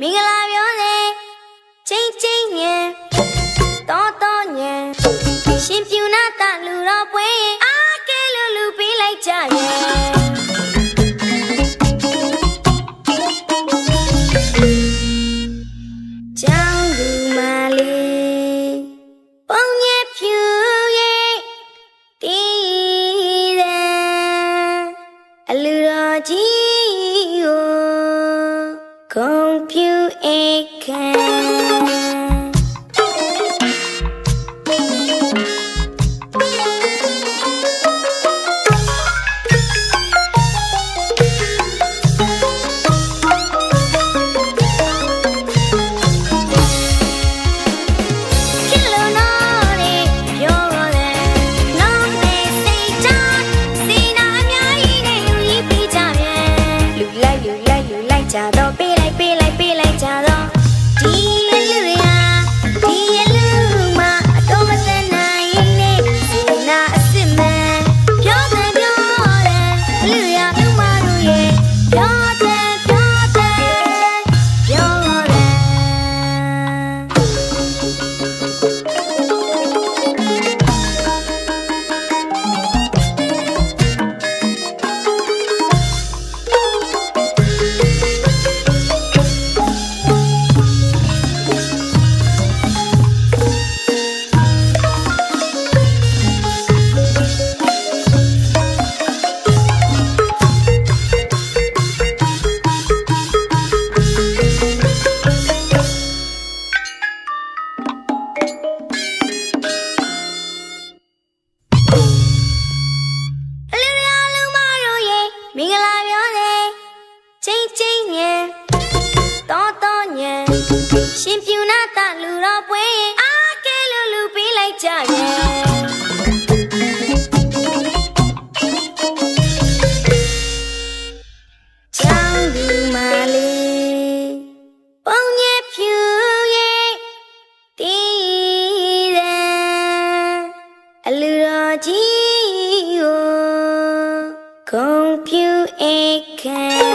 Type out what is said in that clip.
မင်္ဂလာပြောလေချင်းချင်းညံတော်တော်ညံရှင်ပြူနာတလူတော်ပွဲအားကဲလို့လူပေးလိုက်ကြရဲ့အလူတော်ကြီး Compute it can ရှင်ပြူနာတလူတော်ပွဲရင်အားကဲလူလူပေးလိုက်ကြရဲ့ကြီးကိုဂုံပြူဧကံ